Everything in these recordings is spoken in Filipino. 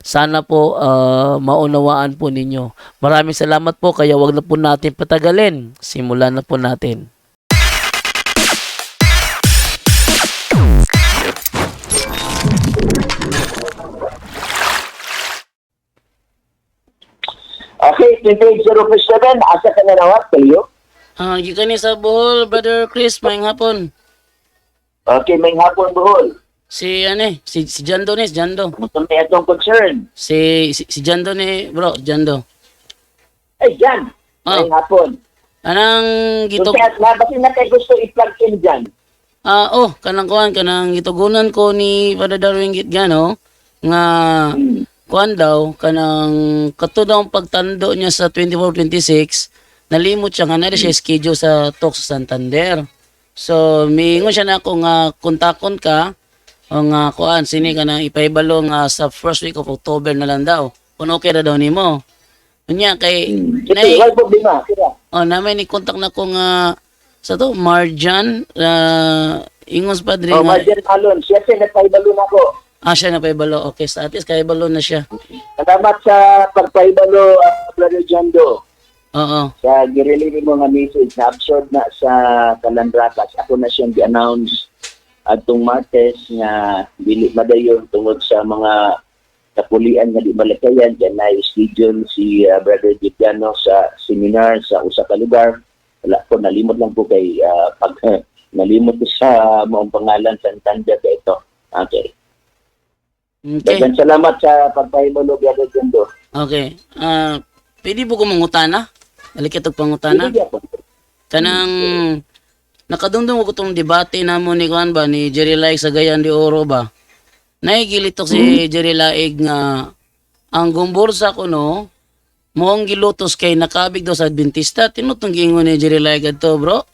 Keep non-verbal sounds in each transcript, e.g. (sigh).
Sana po ah, maunawaan po ninyo. Maraming salamat po kaya wag na po natin patagalin. Simulan na po natin. Okay, 2807, asa ka na nawat kayo? Ah, gikan ni sa Bohol, Brother Chris, maayong hapon. Okay, may hapon buhol. Si ano eh, si si Jando ni, si Jando. Kung may atong concern. Si si, si Jando ni, bro, Jando. Ay, dyan. May Ah. hapon. Anang gito Kung kaya na, kayo gusto i-plug in dyan? Ah, oh, kanang kuan kanang gitugunan ko ni Father Darwin Gitgano nga kuan daw kanang kato daw ang pagtando niya sa 24-26 nalimot siya nga na siya schedule sa talk sa Santander. So, miingon siya na ako nga kontakon ka o nga kuan sini ka na ipahibalo nga sa first week of October na lang daw. Kung okay na daw nimo. Unya kay nay. Oh, namin ni kontak na ko nga sa to Marjan uh, ingos padre Oh, nga Marjan Alon. Siya siya nagpaibalo na ko. ah siya na paibalo. Okay, sa atis kay balo na siya. Salamat sa pagpaibalo, uh, Brother Jando. Oo. Sa girelili mo nga message na absurd na sa Kalandrakas. Ako na siyang gi-announce atong Martes nga dili madayon tungod sa mga kapulian nga di malakayan dyan na schedule si uh, Brother Gitiano sa seminar sa usa ka lugar. Wala ko nalimot lang po kay uh, pag (laughs) nalimot ko sa maong pangalan sa Santander kay ito. Okay. Okay. Dagan salamat sa pagpahimolo Brother Gendo. Okay. Ah, pwede po ko mangutana? Balik itong pangutana. Hindi ako. Kanang nakadungdong ko tong debate na mo ni Juan ba ni Jerry Laig sa Gayan de Oro ba. Naigilitok si Jerry Laig nga ang gumbursa ko no moong gilutos kay nakabig daw sa Adventista tinutong giingon ni Jerry Laig adto bro.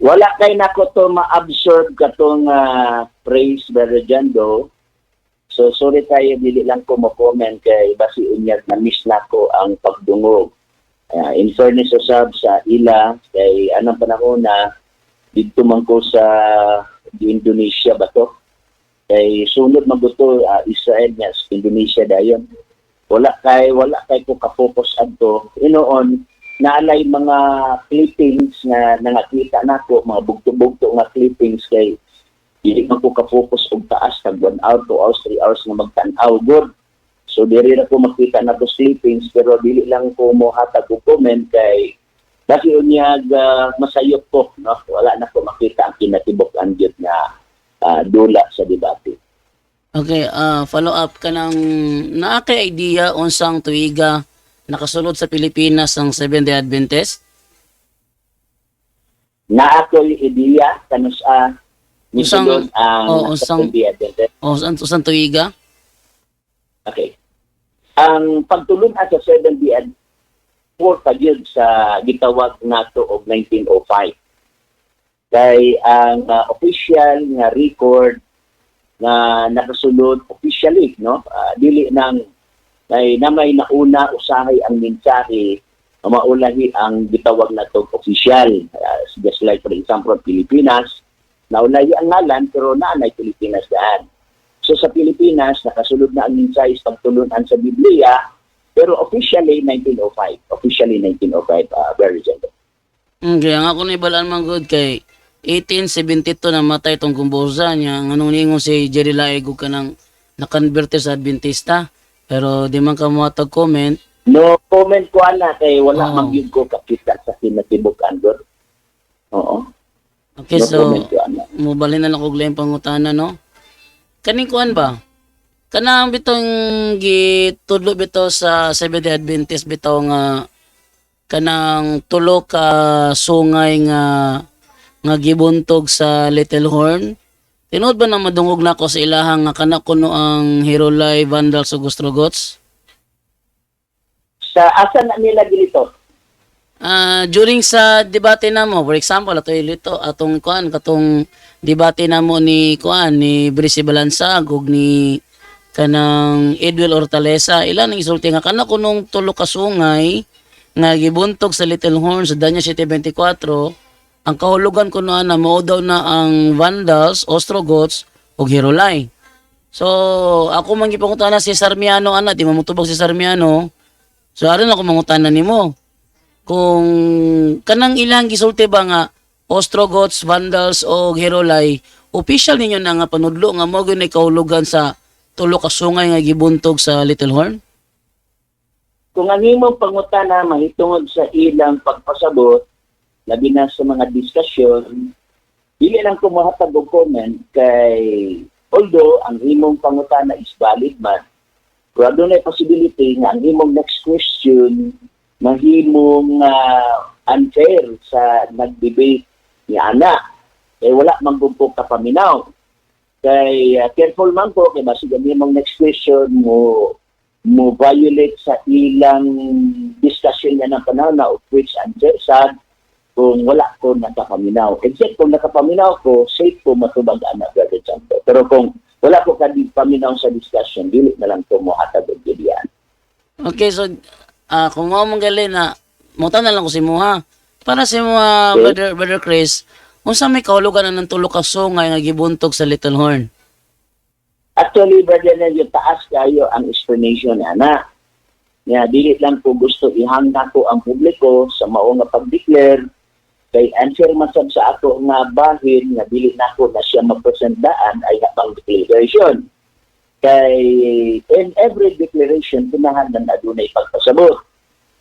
Wala kay nako to ma-absorb katong uh, praise Brother Jando. So sorry tayo dili lang ko mo comment kay basi unyag na miss nako ang pagdungog. Uh, in fairness sa sab sa ila kay anong panahon na dito man ko sa Indonesia ba to? Kay sunod maguto uh, Israel nga sa Indonesia dayon. Wala kay wala kay ko ka-focus adto. Inoon naalay mga clippings nga nangakita nako mga bugto-bugto nga clippings kay dili man ko ka-focus og taas kag 1 hour, 2 hours, 3 hours nga magtan-aw good. So diri na ko makita na ko clippings pero dili lang ko mo hatag og comment kay dati unyag uh, masayop ko no wala na ko makita ang kinatibok-an gyud nga ah, dula sa debate. Okay, ah follow up ka ng naa kay idea unsang tuiga nakasulod sa Pilipinas ang Seventh-day Adventist? Na ako ideya kanus a misulod ang oh, usang- Adventist. O saan unsang tuiga? Okay. Ang pagtulon sa 7 BN, for yun sa gitawag nato og 1905. Kay ang uh, official nga record na nakasulod officially, no? ah, dili nang kay namay nauna usahay ang mensahe na maulahi ang gitawag nato official. Ah, just like for example Pilipinas, naulahi ang ngalan pero naanay Pilipinas daan. So sa Pilipinas, nakasulod na ang mensahe sa pagtulunan sa Biblia, pero officially 1905. Officially 1905, uh, very gentle. Mm, kaya nga ako naibalaan man good kay 1872 na matay tong kumbosa niya. Ang anong ningon si Jerry Laego ka nang nakonverte sa Adventista. Pero di man ka matag comment. No comment ko ana kay wala Oh. man gyud ko kakita sa kinatibukan doon. Oo. Okay, no so ko mubalin na lang kog lain pangutana no. Kaning kuan ba? Kanang bitong gitudlo bitaw sa Seventh-day Adventist bitaw nga kanang tulo ka sungay nga nga gibuntog sa Little Horn. Tinuod ba na madungog na ako sa ilahang nga kana kuno ang Hirolay, Vandals ug Ostrogoths? Sa asa na nila gilito? Ah, during sa debate namo, for example, ato ilito atong kuan katong debate namo ni kuan ni Brice Balansag ug ni kanang Edwin Hortaleza, ilan ang isulti nga kana kunong tulo ka sungay nga gibuntog sa Little Horn sa Daniel 724, ang kahulugan kuno na mao daw na ang Vandals, Ostrogoths ug Hirolay. So, ako man gipangutana si Sarmiano ana, di mamutubag si Sarmiano. So, aron ako mangutana nimo kung kanang ilang gisulti ba nga Ostrogoths, Vandals o Herolay, official ninyo na nga panudlo nga mo gyud kahulugan sa tulo ka sungay nga gibuntog sa Little Horn? Kung ang imong pangutana mahitungod sa ilang pagpasabot, labi na sa mga diskusyon, dili lang ko mohatag og comment kay although ang imong pangutana is valid man, pero doon ay possibility nga ang imong next question mahimong ah, unfair sa nag-debate ni Ana. Eh wala man gumpok ka paminaw. Kay ah, careful man ko kay basig ang imong next question mo mo violate sa ilang discussion niya ng panahon na of which very sad kung wala ko nakapaminaw. Except kung nakapaminaw ko, safe ko matubag anak Brother Chanto. Pero kung wala ko kadi paminaw sa discussion, dili na lang ko mo hatag. Okay, so ah kung mao mong gali na muta na lang ko si Muha. Para si Muha, Okay. brother, brother Chris, unsa may kahulugan na ng tulo ka sungay nga gibuntog sa Little Horn? Actually, Brother Nelio, taas kayo ang explanation ni Ana. Nga, dili lang ko gusto ihangga ko ang publiko sa mao nga pag-declare kay answer masab sa ako nga bahin nga dili na ko na siya mapresentdaan ay habang declaration. Kay in every declaration, tunahan na adunay pagpasabot.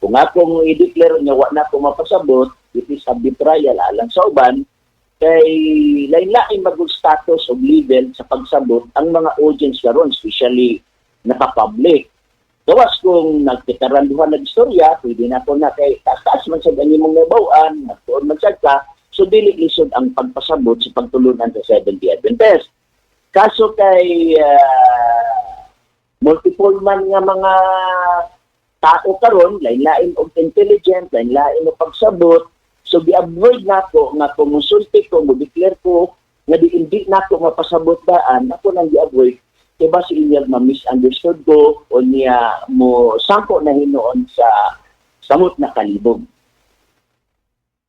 Kung ako mo i-declare nga wa na ko mapasabot, it is arbitrarial alang sa uban, kay lain-lain magul status of level sa pagsabot ang mga audience karon especially naka-public. Gawas kung nagkitaranduhan na istorya, pwede na ko na kay taas man sa ganyan mong nabawaan, nagtuon man sad ka, so dili ang pagpasabot sa pagtulunan sa Seventh Day Adventist. Kaso kay ah, multiple man nga mga tao karon lain-lain og intelligent, lain-lain og pagsabot, So gi-avoid nako nga kung musulti ko, mo-declare ko nga di hindi nako mapasabot daan, ako nang gi-avoid kay ba si Inyag ma-misunderstood ko o niya mo sampo na hinoon sa samot na kalibog.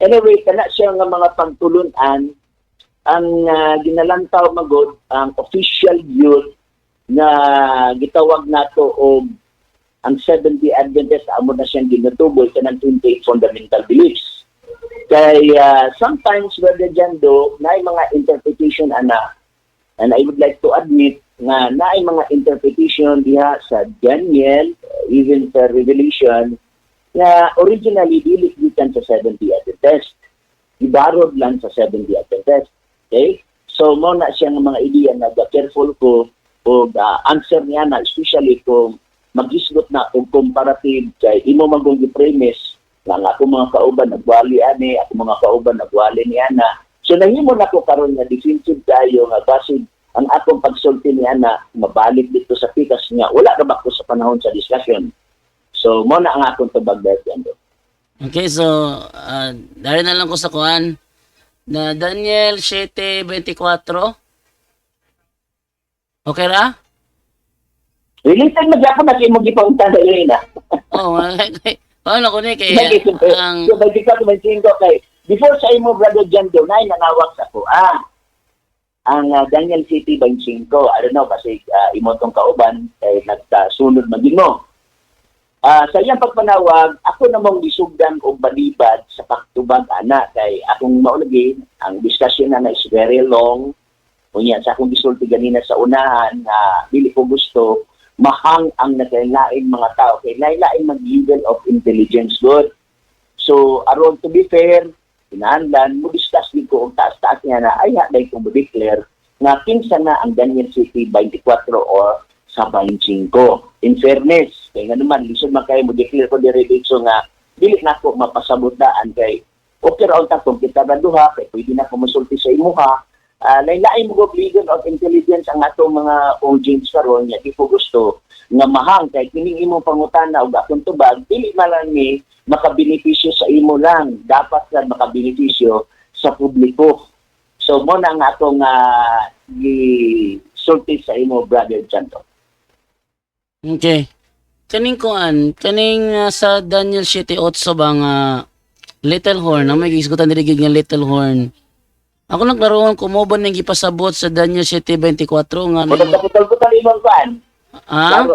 Anyway, kana siya nga mga pagtulunan ang ah, ginalantaw magod ang official youth nga gitawag nato og ang 70 Adventist amo na siyang ginatuboy kanang 28 fundamental beliefs. Kay uh, sometimes Brother Jando, na mga interpretation ana and I would like to admit na mga interpretation diha sa Daniel, even sa Revelation, na originally dili gikan sa 70 Adventist. Ibarod lang sa 70 Adventist. Okay? So, mo na siya ng mga ideya na ga- careful ko o uh, answer niya na, especially kung maghisgot na og comparative kay imo magong premise nga ako mga kauban nagwali ani, ako mga kauban nagwali ni ana. So nahimo na ko karon nga defensive tayo nga basig ang akong pagsulti ni ana mabalik dito sa pikas nga wala ra ba ko sa panahon sa discussion. So mo na ang akong tubag dahil. Okay, so uh, dahil na lang ko sa kuan na Daniel 7:24. Okay ra? Related na gyapon na (laughs) kay mo gipaunta sa Elena. Oh, okay. Paano ko ni kay ang so by ka kay before sa imo brother John Doe na nanawag sa ko ah ang ah, Daniel City 25 I don't know kasi uh, imo tong kauban kay nagkasunod man din mo Ah, sa iyang pagpanawag, ako namang gisugdan og balibad sa pagtubag ana kay akong maulagi ang discussion na is very long. Unya sa akong gisulti ganina sa unahan nga dili ko gusto mahang ang naglain mga tao kay lain-lain mag level of intelligence good. So aron to be fair, kinahanglan mo discuss din ko og taas-taas niya na ay haday ko mo declare nga kinsa na ang Daniel City 24 or sa 25. In fairness, kaya nga naman, lisod man kayo mo declare ko dire dito nga dili na ko mapasabudaan kay okay ra unta kung kita duha kay pwede na ko mosulti sa imuha. Uh, lain-lain mo legal of intelligence ang atong mga audience karon nya di ko gusto nga mahang kay kining imong pangutana ug akong tubag dili man lang ni makabenepisyo sa imo lang dapat lang makabenepisyo sa publiko so mo na nga atong uh, sulti sa imo brother Chanto Okay. Kaning kuan, kaning ah, sa Daniel 7:8 ba nga Little Horn, ang may gisgutan diri gid nga Little Horn. Ako nagkaroon ko mo ba nang gipasabot sa Daniel 7:24 nga Kung nimo- putol-putol imong Ah,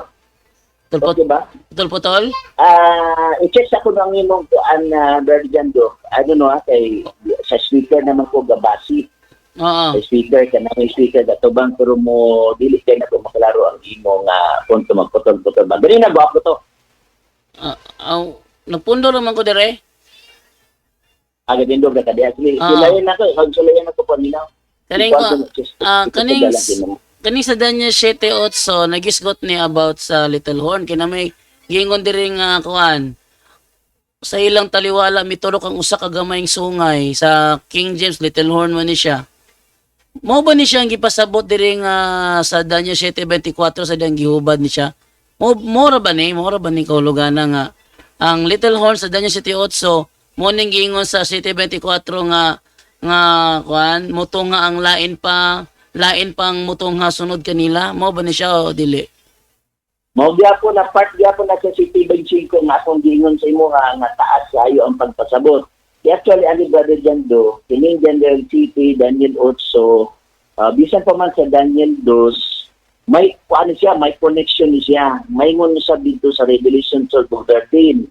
putol okay ba putol? Ah, i-check sa ko ng imong kuan na brother Jando ano no ah, kay sa speaker naman ko gabasi Oo. sa speaker ka na may speaker gatubang pero mo dili kay na ko maklaro ang imo nga punto magputol-putol ba dili na gwapo to Ah, aw, nagpundo naman ko dire. aga din do ka di actually Ah. sulayan ako magsulayan ako po nila Kaning ko, ah, kaning kaning sa Daniel 7:8 nagisgot ni about sa Little Horn kina may gingon diri nga kuan. Sa ilang taliwala miturok ang usa ka gamayng sungay sa King James Little Horn man ni siya. Mao ba ni siya ang gipasabot diri nga sa Daniel 7:24 sa dang gihubad ni siya? Mo mora ba ni? Mora ba ni kahulugan nga ang Little Horn sa Daniel 7:8 mo ning giingon sa 7:24 nga nga kuan mutunga ang lain pa lain pang mutunga sunod kanila mo ba ni siya o dili? Mao gyapon na part gyapon na sa City 25 nga akong gingon sa imo nga nga taas kayo ang pagpasabot. Actually, ani brother Jando, kining General City, Daniel Otso, uh, bisan pa man sa Daniel 2, may ano siya, may connection siya. May ngon sa dito sa Revelation 12:13.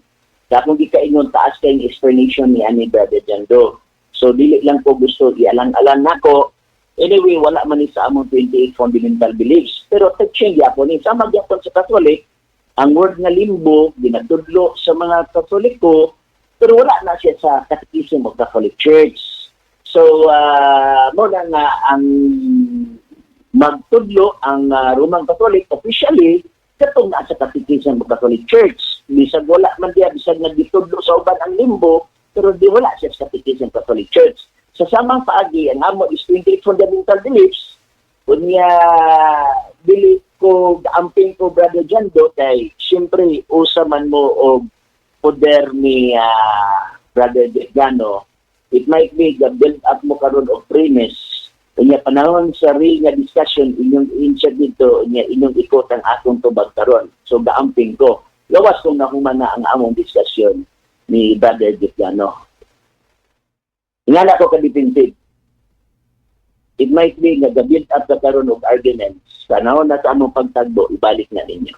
Kaya kung di ka ingon taas kayong explanation ni ani brother Jando. So dili lang ko gusto ialang-alang nako Anyway, wala man ni sa among 28 fundamental beliefs. Pero touching yapon ni sa magyapon sa Katolik, ang word nga limbo ginatudlo sa mga Katoliko, pero wala na siya sa Catechism of Catholic Church. So, uh, mo na nga ang magtudlo ang uh, Roman Catholic officially katong na sa Catechism of Catholic Church. Bisag wala man diya, bisag nagitudlo sa uban ang limbo, pero di wala siya sa Catechism of Catholic Church sa samang paagi ang amo is 28 fundamental beliefs kunya dili ko amping ko brother Jando kay syempre usa man mo og poder ni ah, brother Gano it might be the build up mo karon og premise kunya panahon sa real nga discussion inyong insert dito niya inyong ikot ang atong tubag karon so gaamping ko lawas kung nahuman na ang among discussion ni brother Gano nga na ko ka-defensive. It might be nga ga-build up ka karon og arguments. Panahon na sa among pagtagbo, ibalik na ninyo.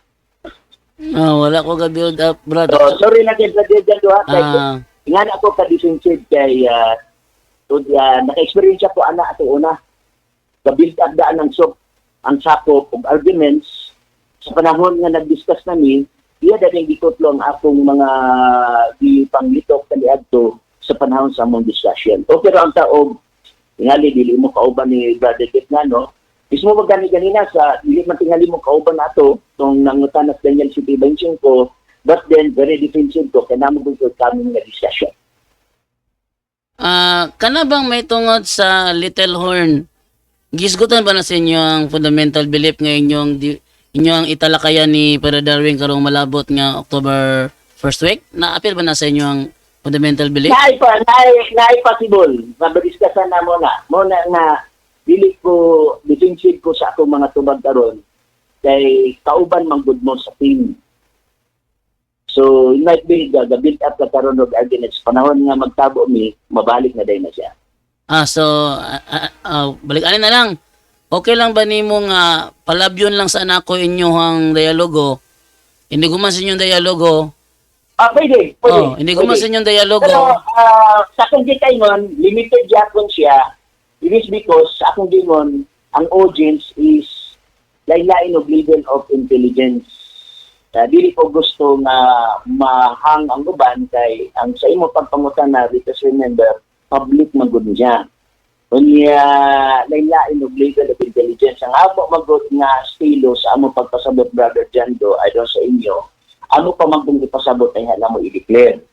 Ah, wala ko ga build up brother. So, sorry na kay Brother Jan Duha. Kay, Ah, nga na ko ka-defensive kay uh, uh, naka-experience ako ana ato una. Ga-build up daan ang sok ang sakop og arguments sa panahon nga nag-discuss nami iya daling gikutlo ang akong mga gipanglitok kaniadto sa panahon sa among discussion. O pero ang taog, tingali, dili mo kauban ni Brother Kit nga, no? Mismo mo gani ganina sa, dili man tingali mo kauban na to, itong nangutan at Daniel City 25, but then, very defensive ko, kaya naman ko kami nga discussion. ah, kana bang may tungod sa Little Horn? Gisgutan ba na sa inyo ang fundamental belief nga inyong di, inyong italakayan ni Padre Darwin karong malabot nga October first week? Naapil ba na sa inyo ang fundamental belief? Naay pa, naay, naay possible. Mabadiscusan na mo na. Mo na dili ko, defensive ko sa akong mga tubag karon kay kauban man gud mo sa team. So, it might be, ga-build up ka karon og arguments. Panahon nga magtabo mi, mabalik na day na siya. Ah, so, ah, ah, ah, balik na lang. Okay lang ba nimo nga palabyon lang sa anak ko inyong dialogo? Hindi ko man sa inyong dialogo. Ah, pwede, pwede. Oh, hindi ko man sa inyong dialogo. Pero ah, sa akong gikaingon, limited yapon siya. It is because sa akong gingon, ang audience is lain-lain of level of intelligence. Uh, dili ko gusto nga mahang ang uban kay ang sa imo pagpangutan na because remember, public magud niya. Unya, lain-lain of level of intelligence. Ang amo magud nga estilo sa among pagpasabot, Brother Jando, I don't sa inyo, ano pa man kung ipasabot ay hala mo i-declare.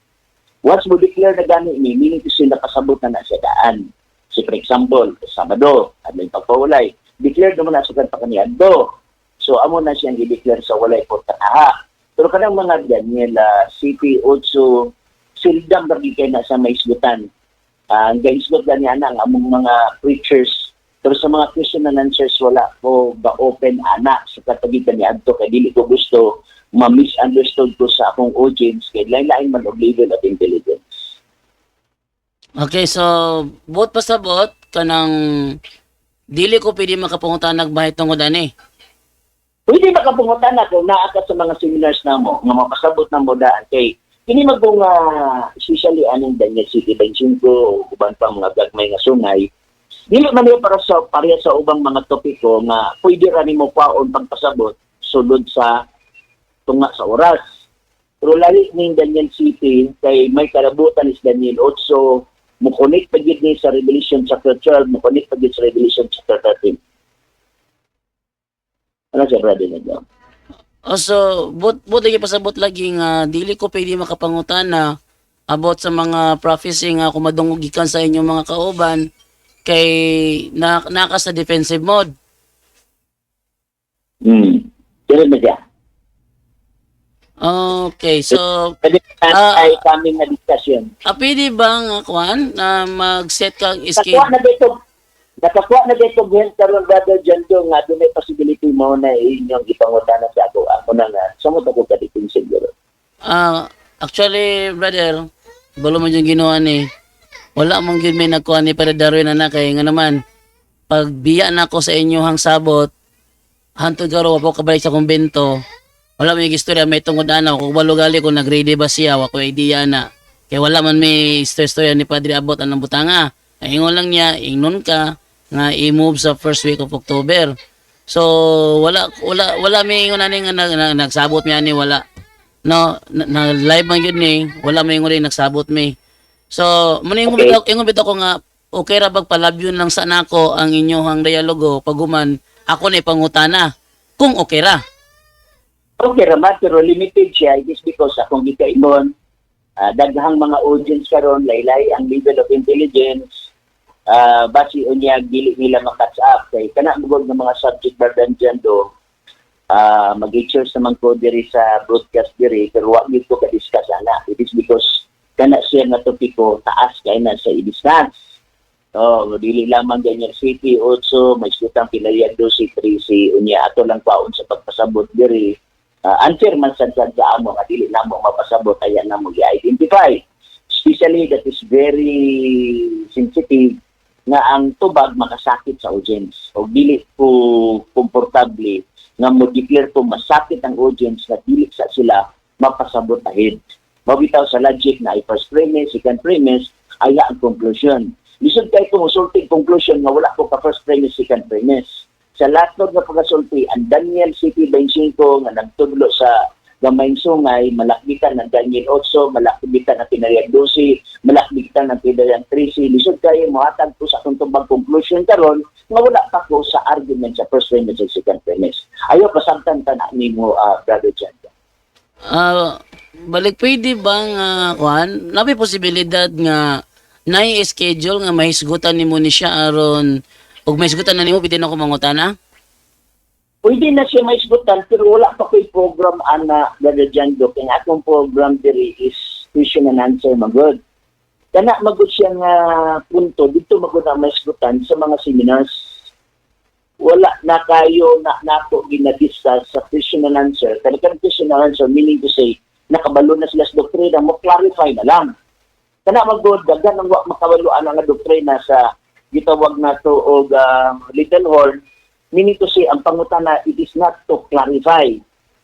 Once mo declare na gani ni, meaning to say nakasabot na na sa daan. So for example, Sabado, at may pagpawalay, declare naman na sa pa kaniadto. So amo na siyang i-declare sa walay po takaha. Pero kanang mga Daniel, uh, CP, Otso, sildam lagi kay na sa may isgutan. Ah, ang gahisgot gani ana ang among mga preachers pero sa mga question and wala ko ba open ana sa katagitan ni adto kay dili ko gusto ma-misunderstood ko sa akong audience kay lain-lain man og level of intelligence. Okay, so bot pa sa bot kanang dili ko pwede makapungutan nagbahay tungod ani. Pwede makapungutan ako naa ka sa mga seminars namo nga mapasabot na mo daan kay kini magong uh, especially aning Daniel City 25 o uban pa mga gagmay nga sungay dili man para sa pareha sa ubang mga topiko nga pwede ra nimo paon pagpasabot sulod sa tunga sa oras. Pero lali ning Daniel City kay may karabutan is Daniel 8 connect pa gid ni sa Revelation chapter 12, mo connect pa gid sa Revelation chapter 13. Ano siya brother na dyan? Also, bot bot lagi pasabot lagi nga dili ko pwede makapangutan na about sa mga prophecy nga kumadungog gikan sa inyong mga kauban kay na, naka sa defensive mode. Hmm. Pero na siya. Okay, so Pwede Ah. na ay kami na discussion. ah, pwede ba nga kuan na mag-set kang Nakakuha schedule? na dito, nakakuha na dito Gwen karon brother John Do nga doon may possibility mo na inyong ipangutana sa ako. Ako na nga, samot ako ka dito siguro. Ah, actually, brother, balo man yung ginawa ni. Wala mong yun may nagkuha ni para Darwin na kay nga naman. Pag biya na ako sa inyo hang sabot, hantod garo ako kabalik sa kumbento. Wala may istorya may tungod ana kung balo gali ko nag-ready ba siya wa ko idea na. Kay wala man may istorya ni Padre Abot anang butanga. Ingon lang niya, ingnon ka nga i-move sa first week of October. So wala wala wala may ingon ani nga nag, nag- nagsabot mi ani wala no na, na live man yun ni wala may rin nagsabot mi so muna yung Okay. bitaw ingon bitaw ko nga okay ra bag palabyon lang sa nako ang inyong dialogo paguman ako na pangutana kung okay ra Okay raman, pero limited siya. It is because akong gikaingon, uh, daghang mga audience karon laylay ang level of intelligence, uh, basi unya dili nila makatch up. Kay kana ng mga subject burden dyan do, uh, mag-lecture sa mga ko diri sa broadcast diri, pero wag ko ka-discuss ana. It is because kana siya nga topiko taas kay na sa i-discuss. Oh, dili lamang ganyan city also may sutang pilaya do si Tracy unya ato lang paon sa pagpasabot diri uh, unfair man sad sad sa amo nga dili namo mapasabot ayan namo i-identify especially that is very sensitive nga ang tubag makasakit sa audience. O dili po komportable nga mo declare po masakit ang audience na dili sa sila mapasabot ahead. Mabitaw sa logic na ay first premise second premise ay ang conclusion. Lisod kay kung usulting conclusion nga wala ko ka first premise second premise sa latod nga pagkasulti, ang Daniel City 25 nga nagtudlo sa Gamayng Sungay, malakbitan ng Daniel 8, malakbitan ng Pinarian 12, malakbitan ng Pinarian 13. Lisod kayo, muhatag ko sa akong tumbang conclusion karon nga wala pa ko sa argument sa first premise and second premise. Ayaw pasabtan ta na ni mo, uh, Brother John. Ah, balik pwede ba nga kuan nabi posibilidad nga nay schedule nga mahisgutan nimo ni siya aron ug mahisgutan na nimo pwede na ko mangutana Pwede na siya may isgutan, pero wala pa ko'y program ana, Brother John Do. Kaya akong program diri is question and answer magod. Kana magod siya nga punto, dito magod na may isgutan sa mga seminars. Wala na kayo na nato ginadiscuss sa question and answer. Kana kan question and answer, meaning to say, nakabalo na sila sa doktrina, mo clarify na lang. Kana magod, dagan ang wa makabaluan ang doktrina sa gitawag na to og ah, little horn, meaning to say, ang pangutana, it is not to clarify.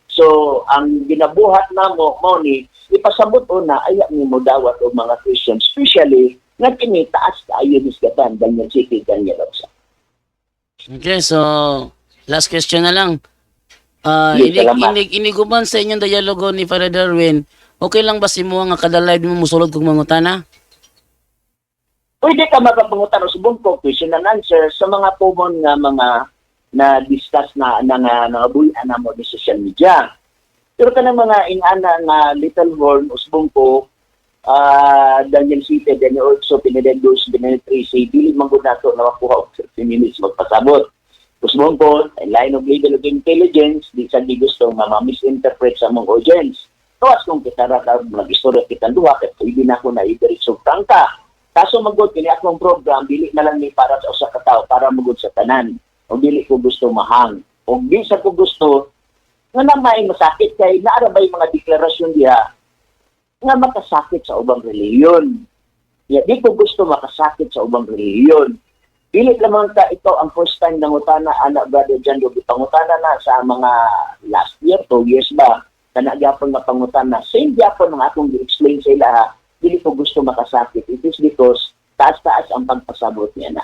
So, ang ginabuhat na mo, mo ni, ipasabot una, aya ni mo dawat o mga questions, especially, nga kini taas ka ayo diskatan, Daniel City, Daniel Osa. Okay, so last question na lang. Ah, Yes, inig, inig, iniguban sa inyong dialogo ni Father Darwin, okay lang ba si mo nga kada live mo musulod kog mangutana? Pwede ka makapangutan o subong ko, question and answer sa mga common nga mga na discuss na na nga nga buyan na mo ni social media. Pero kanang mga inana nga little horn usbong ko ah Daniel Cite, Daniel Orso, Pinedendos, Daniel Tracy, dili man gud nato na makuha og 30 minutes magpasabot. Kusmon ko, line of legal of intelligence, di sa gusto ma-misinterpret sa mong audience. Tawas kung kita ra ka mag-istorya kitang duha, kaya pwede na ako na idiretso prangka. Kaso magod kini akong program, dili na lang ni para sa usa ka tawo, para magod sa tanan. O dili ko gusto mahang. O di sa ko gusto, nga na may masakit kay naara ba mga deklarasyon diha nga makasakit sa ubang reliyon. Ya, di ko gusto makasakit sa ubang reliyon. Dili lamang ka ito ang first time nangutana anak brother John Dobi pangutana na sa mga last year, two years ba, kana gyapon na pangutana. Same gyapon ang akong gi-explain sa ila Dili ko gusto makasakit. It is because taas-taas ang pagpasabot niya na.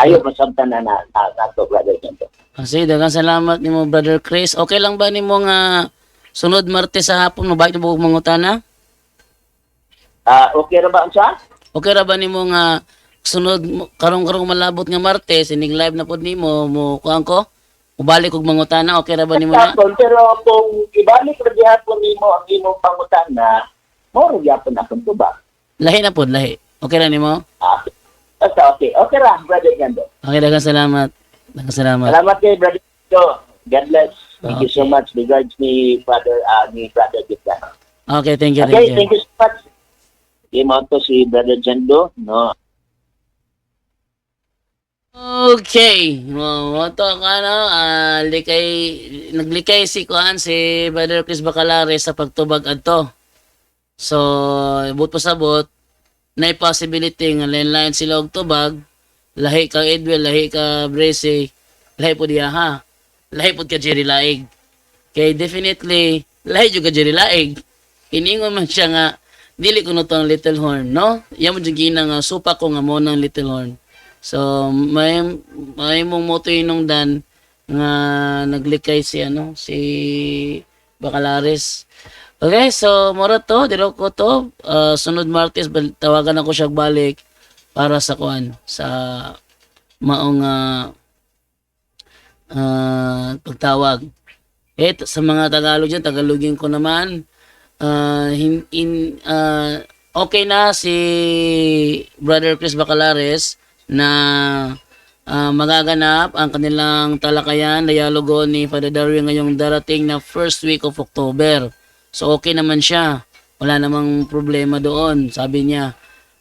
Ayaw masabtan na na, na, na to, brother Dobi. Kasi dagang salamat nimo Brother Chris. Okay lang ba nimo nga sunod Martes sa hapon mabait na buong mangutana? Ah, okay ra ba ang sa? Okay ra ba nimo nga sunod mo- karong-karong malabot nga Martes ining live na pod nimo mo kuan ko? Ubalik og mangutana okay ra ba nimo na? Pero kung ibalik ra gihapon nimo ang imong pangutana, mo ra gihapon akong tuba. Lahi na pod lahi. Okay ra nimo? Ah, basta okay. Okay ra, brother Gando. Okay dagang salamat. Dagang salamat. Salamat kay brother Gando. God bless. Thank you so Okay. much. Regards ni Father, ah, ni Brother Gita. Okay, thank you, Okay, thank thank you. you so much. Di mo to si Brother Jando, no? Okay. Mo mo to ano, ah, likay naglikay si kuan si Brother Chris Bacalares sa pagtubag adto. So, but pasabot na possibility nga lain-lain sila og tubag, lahi ka Edwin, lahi ka Brace, lahi po diya ha. Lahi po ka Jerry Laig. Kay definitely lahi jud ka Jerry Laig. Iningon man siya nga dili ko no to ang Little Horn, no? Yan mo jud gina nga supa ko nga mo ng Little Horn. So, may may mong moto nung dan nga naglikay si ano, si Bacalares. Okay, so moro to, diro ko to. Ah, sunod Martes tawagan ako siya balik para sa kuan sa maong ah, ah, pagtawag. Eh, sa mga Tagalog dyan, Tagalogin ko naman. Ah, hin, in, ah, okay na si Brother Chris Bacalares na ah, magaganap ang kanilang talakayan, dialogo ni Father Darwin ngayong darating na first week of October. So okay naman siya. Wala namang problema doon, sabi niya.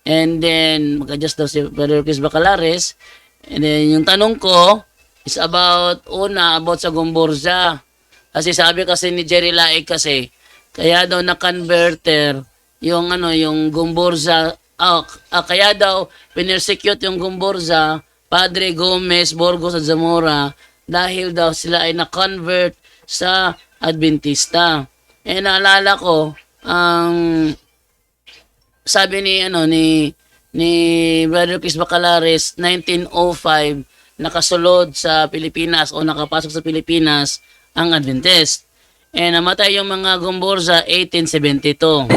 And then, mag-adjust daw si Brother Chris Bacalares. And then, yung tanong ko is about, una, about sa Gomborza. Kasi sabi kasi ni Jerry Laig kasi, kaya daw na-converter yung ano, yung Gomborza, ah, ah, kaya daw pinersecute yung Gomborza, Padre Gomez, Borgos at Zamora dahil daw sila ay na-convert sa Adventista. Eh naalala ko, ang sabi ni ano ni ni Brother Chris Bacalares 1905 nakasulod sa Pilipinas o nakapasok sa Pilipinas ang Adventist. Eh namatay yung mga Gomborza 1872.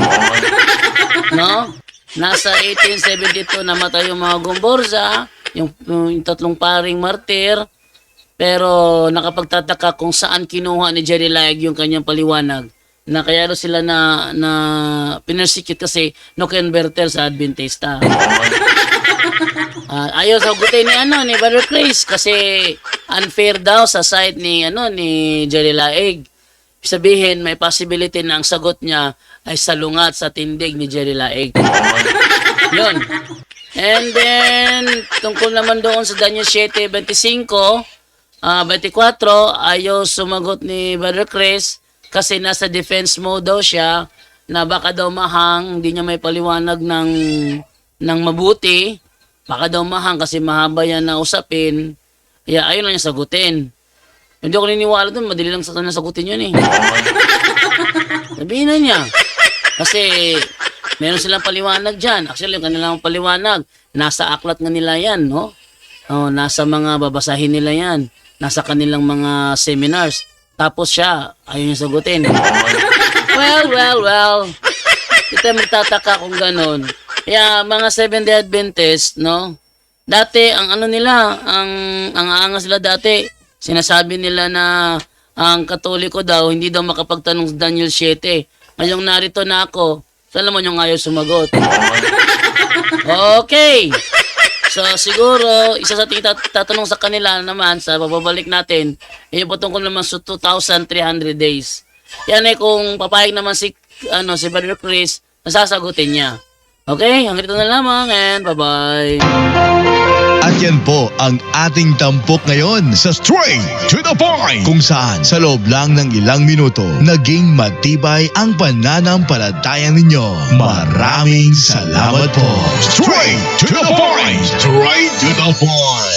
(laughs) no? Nasa 1872 namatay yung mga Gomborza, yung, yung tatlong paring martir. Pero nakapagtataka kung saan kinuha ni Jerry Laig yung kanyang paliwanag na kaya daw sila na na pinersecute kasi no converter sa Adventista. (laughs) Ah, ayaw sa gutay ni ano ni Brother Chris kasi unfair daw sa side ni ano ni Jerry Laig. Sabihin may possibility na ang sagot niya ay salungat sa tindig ni Jerry Laig. Yun. And then tungkol naman doon sa Daniel 7:25 Ah, 24, ayaw sumagot ni Brother Chris kasi nasa defense mode daw siya na baka daw mahang, hindi niya may paliwanag ng, ng mabuti. Baka daw mahang kasi mahaba yan na usapin. Kaya ayaw lang niya sagutin. Hindi ako niniwala doon, madali lang sa kanya sagutin yun eh. (laughs) Sabihin na niya. Kasi meron silang paliwanag dyan. Actually, yung kanilang paliwanag, nasa aklat nga nila yan, no? Oh, nasa mga babasahin nila yan. Nasa kanilang mga seminars. Tapos siya, ayaw niya sagutin. (laughs) well, well, well. Ito magtataka kung ganun. Kaya mga Seventh-day Adventist, no? Dati, ang ano nila, ang, ang aangas sila dati, sinasabi nila na ang katoliko daw, hindi daw makapagtanong sa Daniel 7. Ngayong narito na ako, Saan naman yung ayaw sumagot? (laughs) okay. So, siguro, isa sa tat- tatanong sa kanila naman, sa babalik natin, yun po tungkol naman sa 2,300 days. Yan eh, kung papayag naman si, ano, si Brother Chris, nasasagutin niya. Okay, hanggang dito na lamang and bye-bye. At yan po ang ating tampok ngayon sa Straight to the Point kung saan sa loob lang ng ilang minuto naging matibay ang pananampalataya ninyo. Maraming salamat po. Straight to the Point! Straight to the Point!